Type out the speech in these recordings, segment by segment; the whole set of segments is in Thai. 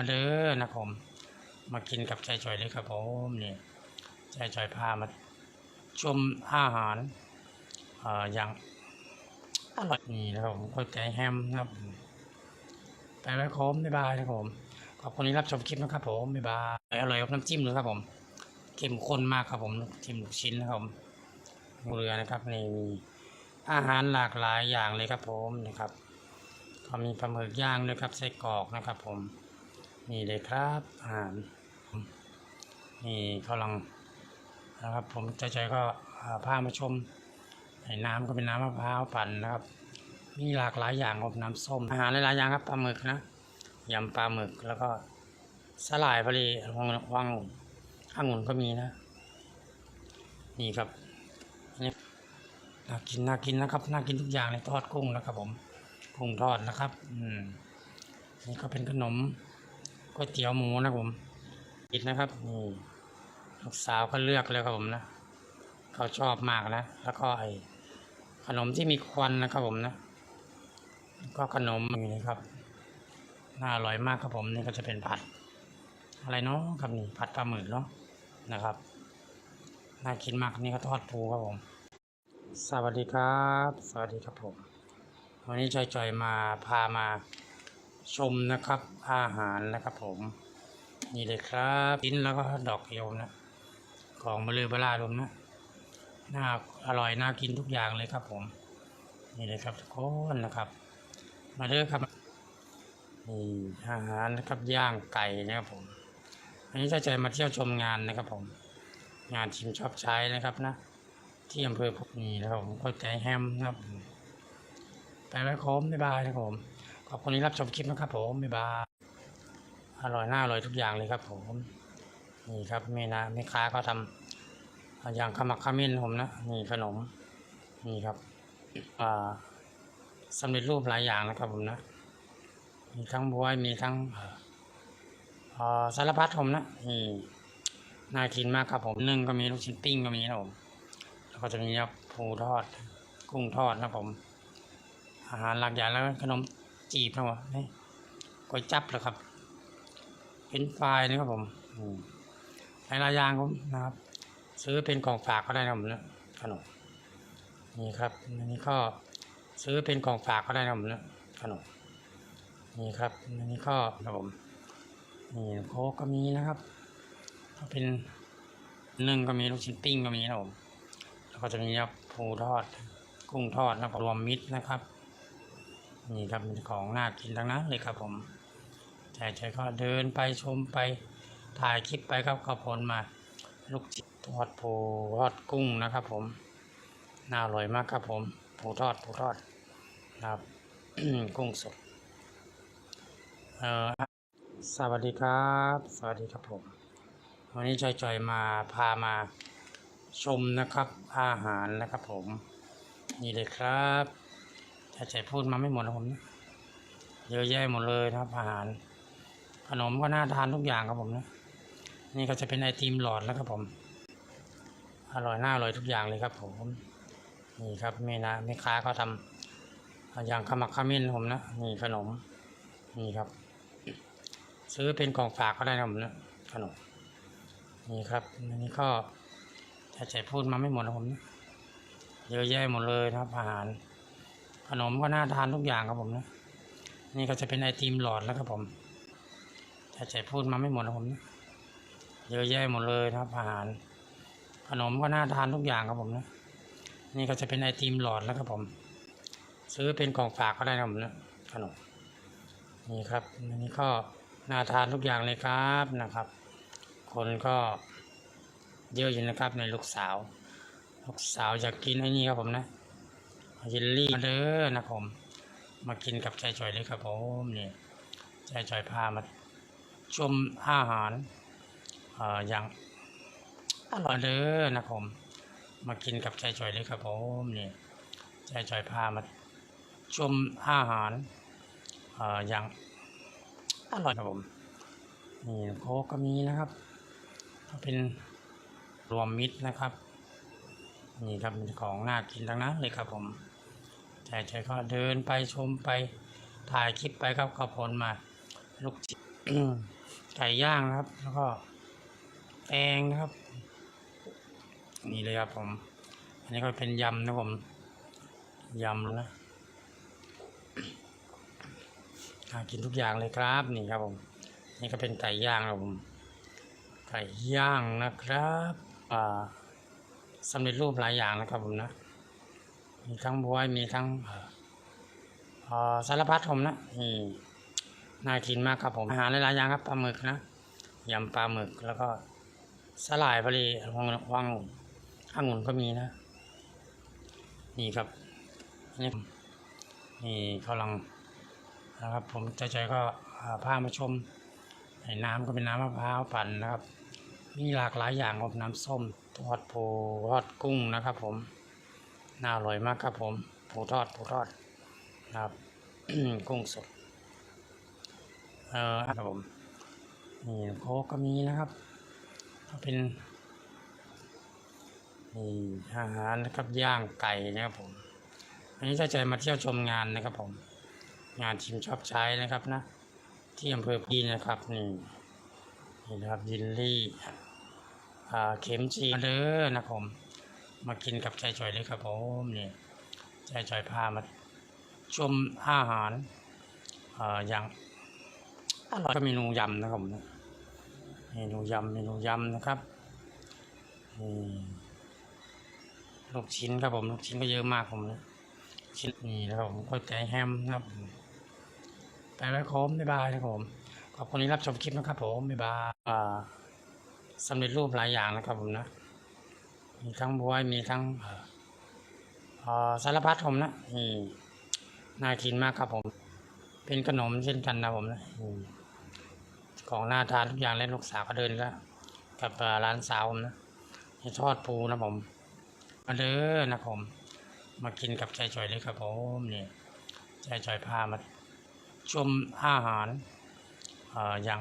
มาเด้อนะผม มากินกับใจจอยเลยครับผมนี่ใจจอยพามาชมอาหารเอ่ออย่างอร่อยนี่นะครับผมก๋วยเตี๋ยวแฮมนะครับไปไว้คมบ๊ายบายนะครับผม ขอบคุณที่รับชมคลิปนะครับผมบ๊ายบายอร่อยกับน้ำจิ้มเลยครับผมเข้มข้นมากครับผมจิ้มลูกชิ้นนะครับผมเรือนะครับนี่มีอาหารหลากหลายอย่างเลยครับผมนะครับก็มีปลาหมึกย่างด้วยครับไส้กรอกนะครับผม นี่เลยครับอาหารนี่กำลังนะครับ ผมใจใจก็อ่าพามาชมไอ้น้ำก็เป็นน้ำมะพร้าวปั่นนะครับ มีหลากหลายอย่างครับน้ำส้มอาหารหลายๆอย่างครับปลาหมึกนะยำปลาหมึกแล้วก็สลายพอดีวังวังองุ่นก็มีนะ นี่ครับอันนี้น่ากินน่ากินนะครับน่ากินทุกอย่างเลยทอดกุ้งนะครับผมกุ้งทอดนะครับ อืมนี่ก็เป็นขนม ก๋วยเตี๋ยวหมูนะผมกินนะครับนี่ลูกสาวก็เลือกเลยครับผมนะเขาชอบมากนะ แล้วก็ไอขนมที่มีควันนะครับผมนะ ก็ขนมนี้ครับน่าอร่อยมากครับผมนี่ก็จะเป็นผัด อะไรเนาะครับนี่ผัดปลาหมึกเนาะนะครับน่ากินมากนี่ก็ทอดปูครับผม สวัสดีครับ สวัสดีครับผม วันนี้จอยๆมาพามา ชมนะครับอาหารนะครับผม นี่เลยครับชิ้นแล้วก็ดอกโยมนะ ของมะเลือบลาดมนะน่าอร่อยน่ากินทุกอย่างเลยครับผม นี่เลยครับทุกคนนะครับ มาเด้อครับนี่อาหารนะครับย่างไก่นะครับผม อันนี้จะใจมาเที่ยวชมงานนะครับผม งานชิมชอบใช้นะครับนะ ที่อำเภอพุกนีนะครับผมก็ใจแฮมนะครับไปไว้คมบ๊ายบายนะครับผม ขอบคุณที่รับชมคลิปนะครับผมบ๊ายบายอร่อยน่าอร่อยทุกอย่างเลยครับผมนี่ครับแม่นะแม่ค้าก็ทำอย่างขมักขมิ้นผมนะนี่ขนมนี่ครับอ่าสำเร็จรูปหลายอย่างนะครับผมนะ มีทั้งบวยมีทั้งอ่อเอ่อสารพัดผมนะนี่น่ากินมากครับผมนึ่งก็มีลูกชิ้นปิ้งก็มีนะผมแล้วก็จะมีครับปูทอด กุ้งทอดนะผม อาหารหลากหลายแล้วขนม จีบนะวะนี่ก๋วยจับเหรอครับ เป็นไฟรายนะครับผมอืมหลายๆอย่างผมนะครับ ซื้อเป็นของฝากก็ได้นะผมนะขนมนี่ครับอันนี้ก็ซื้อเป็นของฝากก็ได้นะผมนะขนมนี่ครับอันนี้ก็ครับผมนี่โค้กก็มีนะครับก็เป็นนึ่งก็มีลูกชิ้นปิ้งก็มีนะผมแล้วก็จะมีครับปูทอด กุ้งทอดนะครับรวมมิตรนะครับ นี่ครับเป็นของน่ากินทั้งนั้นเลยครับผมใจใจก็เดินไปชมไปถ่ายคลิปไปครับก็ผลมา ลูกจิตทอดปูทอดกุ้งนะครับ ผมน่าอร่อยมากครับผมปูทอดปูทอดนะครับกุ้งสดเอ่อสวัสดีครับ สวัสดีครับผม วันนี้จอยๆมาพามาชมนะครับอาหารนะครับผม นี่เลยครับ ถ้าใจพูดมาไม่หมดนะผมนะเยอะแยะหมดเลยนะครับ อาหาร ขนมก็น่าทานทุกอย่างครับผมนะ นี่ก็จะเป็นไอติมหลอดแล้วครับผม อร่อยน่าอร่อยทุกอย่างเลยครับ ผม นี่ครับแม่นะแม่ค้าเขาทำอย่างขมักขมิ้นผมนะนี่ขนม นี่ครับ ซื้อเป็นของฝากก็ได้นะผมนะขนม นี่ครับอันนี้ก็ถ้าใจพูดมาไม่หมดนะผมนะเยอะแยะหมดเลยนะครับอาหาร ขนมก็น่าทานทุกอย่างครับผมนะ นี่ก็จะเป็นไอติมหลอดแล้วครับผมถ้าใจพูดมาไม่หมดนะผมนะเยอะแยะหมดเลยนะครับอาหาร ขนมก็น่าทานทุกอย่างครับผมนะ นี่ก็จะเป็นไอติมหลอดแล้วครับผม ซื้อเป็นของฝากก็ได้นะผมนะขนมนี่ครับอันนี้ก็น่าทานทุกอย่างเลยครับนะครับ คนก็เยอะอยู่นะครับในลูกสาว ลูกสาวอยากกินไอ้นี่ครับผมนะ เยลลี่มาเด้อนะผม มากินกับใจจ่อยเลยครับผมนี่ใจจ่อยพามาชมอาหารเอ่ออย่างอร่อยเด้อนะผม มากินกับใจจ่อยเลยครับผมนี่ใจจ่อยพามาชมอาหารเอ่ออย่างอร่อยครับผมนี่โค้กก็มีนะครับเป็นรวมมิตรนะครับนี่ครับของน่ากินทั้งนั้นเลยครับผม ใจใจก็เดินไปชมไปถ่ายคลิปไปครับก็ผลมา ลูกจิไก่ย่างนะครับ แล้วก็แตงนะครับ นี่เลยครับผม อันนี้ก็เป็นยำนะผมยำนะน่ากินทุกอย่างเลยครับ นี่ครับผม นี่ก็เป็นไก่ย่างครับผมไก่ย่างนะครับ อ่าสำเร็จรูปหลายอย่างนะครับผมนะ มีทั้งบวยมีทั้งออสารพัดผมนะนี่น่ากินมากครับผมอาหารหลายๆอย่างครับปลาหมึกนะยำปลาหมึกแล้วก็สลายพอดีวังวังองุ่นก็มีนะ นี่ครับนี่นี่กำลังนะครับ ผมใจๆก็พามาชมไอ้น้ำก็เป็นน้ำมะพร้าวปั่นนะครับ มีหลากหลายอย่างครับน้ำส้มทอดปูทอดกุ้งนะครับผม น่าอร่อยมากครับผมปูทอดปูทอดครับกุ้งสดเออครับผมนี่โคกก็มีนะครับก็เป็นนี่อาหารนะครับย่างไก่นะครับผม อันนี้ถ้าใจมาเที่ยวชมงานนะครับผม งานชิมชอบใช้นะครับนะ ที่อำเภอพีนะครับนี่นี่นะครับยินลี่อ่าเข็มจีมาเด้อนะผม มากินกับใจจอยเลยครับผมนี่ใจจอยพามาชมอาหารเอ่าอย่างอร่อยก็เมนูยำนะครับผมเมนูยำเมนูยำนะครับนี่ลูกชิ้นครับผมลูกชิ้นก็เยอะมากผมนะชิ้นนี่นะครับผมก๋วยเตี๋ยแฮมนะครับไปแล้ครับผมบ๊ายบายนะครับผมขอบคุณที่รับชมคลิปนะครับผมบ๊ายบายสำเร็จรูปหลายอย่างนะครับผมนะ มีทั้งบวย มีทั้งเอ่อเอ่อสารพัดผมนะนี่น่ากินมากครับผม เป็นขนมเช่นกันนะผมนะอืมของน่าทานทุกอย่างเล่นลูกสาวก็เดินก็กับเอ่อร้านสาวผมนะให้ทอดปูนะผมมาเด้อนะผม มากินกับใจจ่อยเลยครับผมนี่ใจจ่อยพามาชมอาหารเอ่ออย่าง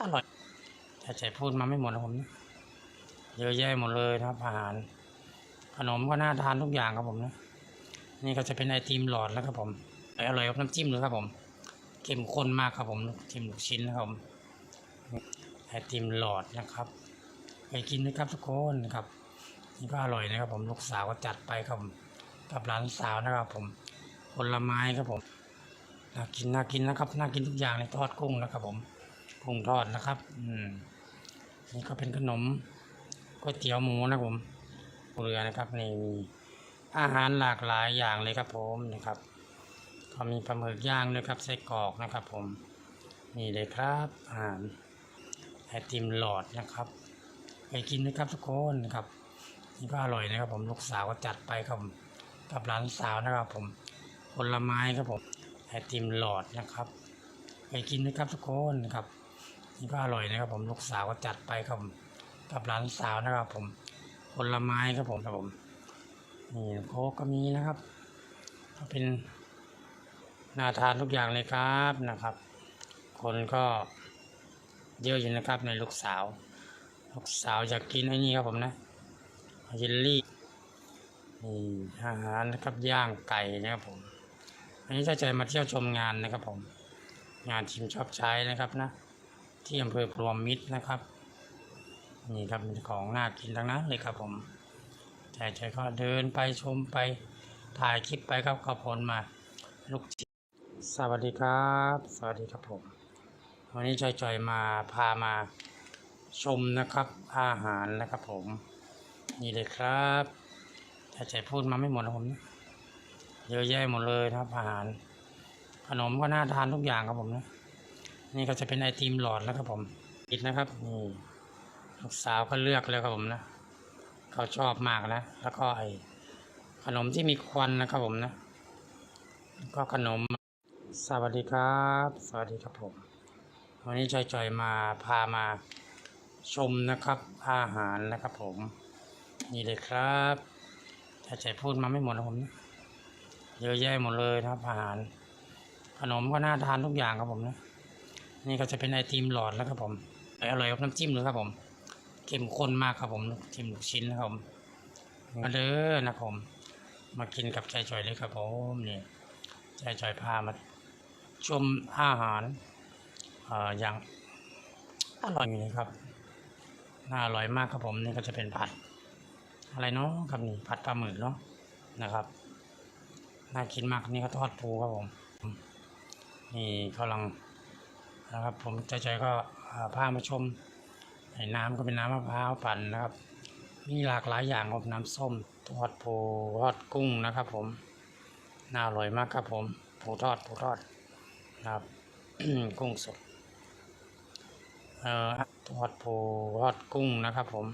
อร่อยใจใจพูดมาไม่หมดนะผมนะ เยอะแยะหมดเลยนะครับ อาหารขนมก็น่าทานทุกอย่างครับผมนะนี่ก็จะเป็นไอติมหลอดแล้วครับผมอร่อยกับน้ำจิ้มเลยครับผมเข้มข้นมากครับผมจิ้มลูกชิ้นนะครับไอติมหลอดนะครับไปกินนะครับทุกคนนะครับนี่ก็อร่อยนะครับผมลูกสาวก็จัดไปครับกับร้านสาวนะครับผมผลไม้ครับผมน่ากินน่ากินนะครับน่ากินทุกอย่างเลยทอดกุ้งนะครับผมกุ้งทอดนะครับ อืมนี่ก็เป็นขนม ก๋วยเตี๋ยวหมูนะครับผมเรือนะครับนี่มีอาหารหลากหลายอย่างเลยครับผมนะครับก็มีปลาหมึกย่างด้วยครับไส้กรอกนะครับ ผมนี่เลยครับอาหารไอติมหลอดนะครับไปกินนะครับทุกคนนะครับนี่ก็อร่อยนะครับผมลูกสาวก็จัดไปครับกับร้านสาวนะครับผมผลไม้ครับผมไอติมหลอดนะครับไปกินนะครับทุกคนนะครับนี่ก็อร่อยนะครับผมลูกสาวก็จัดไปครับ กับร้านสาวนะครับ ผมผลไม้ครับผมครับผมนี่โค้กก็มีนะครับเป็นน่าทานทุกอย่างเลยครับนะครับ คนก็เยอะอยู่นะครับในลูกสาว ลูกสาวอยากกินไอ้นี่ครับผมนะเยลลี่นี่อาหารนะครับย่างไก่นะครับผม อันนี้ถ้าใจมาเที่ยวชมงานนะครับผม งานชิมชอบใช้นะครับนะ ที่อำเภอพรวมมิตรนะครับ นี่ครับเป็นของน่ากินทั้งนั้นเลยครับผมใจใจก็เดินไปชมไปถ่ายคลิปไปครับขอบคุณมา ลูกจิสวัสดีครับ สวัสดีครับผม วันนี้จอยจมาพามาชมนะครับอาหารนะครับผม นี่เลยครับใจใจพูดมาไม่หมดนะผมเยอะแยะหมดเลยนะครับ อาหาร ขนมก็น่าทานทุกอย่างครับผมนะนี่ก็จะเป็นไอติมหลอดแล้วครับผมปิดนะครับนี่ ลูกสาวก็เลือกแล้วครับผมนะเขาชอบมากนะ แล้วก็ไอขนมที่มีควันนะครับผมนะ ก็ขนม สวัสดีครับ สวัสดีครับผม วันนี้จอยๆมาพามาชมนะครับ อาหารนะครับผม นี่เลยครับถ้าใจพูดมาไม่หมดนะผมนะเยอะแยะหมดเลยนะครับ อาหาร ขนมก็น่าทานทุกอย่างครับผมนะ นี่ก็จะเป็นไอติมหลอดแล้วครับผมอร่อยกับน้ำจิ้มเลยครับผม เข้มข้นมากครับผมจิ้มลูกชิ้นนะครับผมมาเด้อนะผม มากินกับใจจ่อยเลยครับผมนี่ใจจ่อยพามาชมอาหารเอ่ออย่างอร่อยนี่ครับน่าอร่อยมากครับผมนี่ก็จะเป็นผัด อะไรเนาะครับนี่ผัดปลาหมึกเนาะนะครับน่ากินมากนี่ก็ทอดปูครับผม นี่กำลังนะครับผมใจๆก็อ่าพามาชมไอ้ น้ำก็เป็นน้ำมะพร้าวปั่นนะครับ มีหลากหลายอย่างครับน้ำส้มทอดปูทอดกุ้งนะครับ ผมน่าอร่อยมากครับ ผมปูทอดปูทอดนะครับกุ้งสดเอ่อทอดปูทอดกุ้งนะครับ ผม